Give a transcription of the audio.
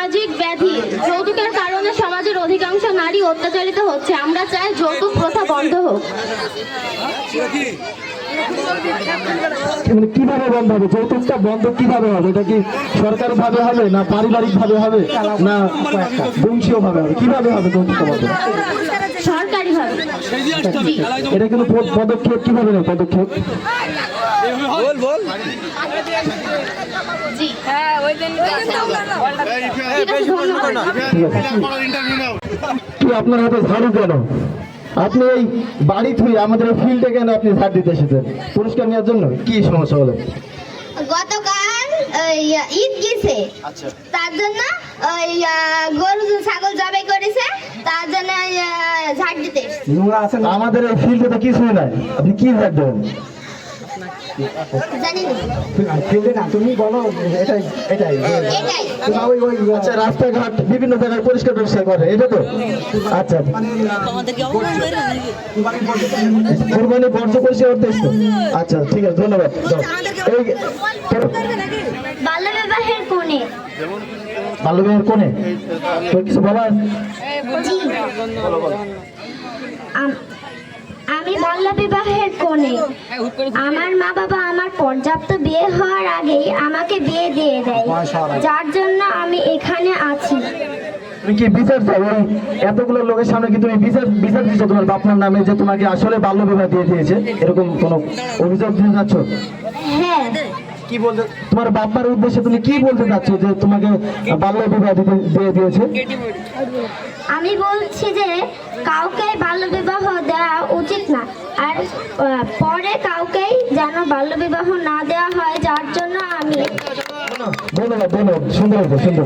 সামাজিক ব্যাধি যৌতুকের কারণে সমাজের অধিকাংশ নারী অত্যাচারিত হচ্ছে। আমরা চাই যৌতুক প্রথা বন্ধ হোক। মানে কীভাবে বন্ধ হবে? যৌতুকটা বন্ধ কীভাবে হবে? এটা কি সরকার ভাবে হবে না পারিবারিক ভাবে হবে? না বংশীয় ভাবে হবে? কীভাবে হবে যৌতুকটা বন্ধ? সরকারিভাবে। জি এটা কিন্তু পদক্ষেপ কীভাবে নেবে? পদক্ষেপ? ধন্যবাদ ঠিক আছে আপনার হাতে ঝাড়ু কেন? আপনি এই বাড়ি থুই আমাদের এই ফিল্ডে কেন আপনি ঝাড় দিতে এসেছেন? পুরস্কার নেওয়ার জন্য কি সমস্যা হলো? গতকাল ঈদ গেছে। তার জন্য ওই গরু ছাগল জবাই করেছে। তার জন্য ঝাড় দিতে আমাদের এই ফিল্ডে তো কিছুই নাই। আপনি কি ঝাড় দেবেন? তুমি বলো এটাই এটাই এটাই ওই ওই আচ্ছা রাস্তাঘাট বিভিন্ন জায়গায় পরিষ্কার পরিষ্কার করে এটা তো? আচ্ছা। কোরবানি বর্জ্য পরিষ্কার করতে এসছো? আচ্ছা ঠিক আছে ধন্যবাদ। বাল্যবিবাহের কোণে। বাল্যবিবাহের কোণে? তো কিছু বলার? জি বিবাহের কনে কোণে আমার মা বাবা আমার পর্যাপ্ত বিয়ে হওয়ার আগেই আমাকে বিয়ে দিয়ে দেয়। যার জন্য আমি এখানে আছি। তুমি কি বিচার চাও? ওই এতগুলো লোকের সামনে কি তুমি বিচার বিচার দিচ্ছ তোমার বাপমার নামে যে তোমাকে আসলে বাল্য বিবাহ দিয়ে দিয়েছে? এরকম কোনো অভিযোগ দিয়ে যাচ্ছ? হ্যাঁ কি বলতে তোমার বাপমার উদ্দেশ্যে তুমি কি বলতে চাচ্ছ যে তোমাকে বাল্য বিবাহ দিতে দিয়ে দিয়েছে? আমি বলছি যে কাউকে বাল্যবিবাহ দেওয়া উচিত না। আর পরে কাউকেই যেন বাল্যবিবাহ না দেওয়া হয় যার জন্য আমি ধন্যবাদ ধন্যবাদ সুন্দর সুন্দর।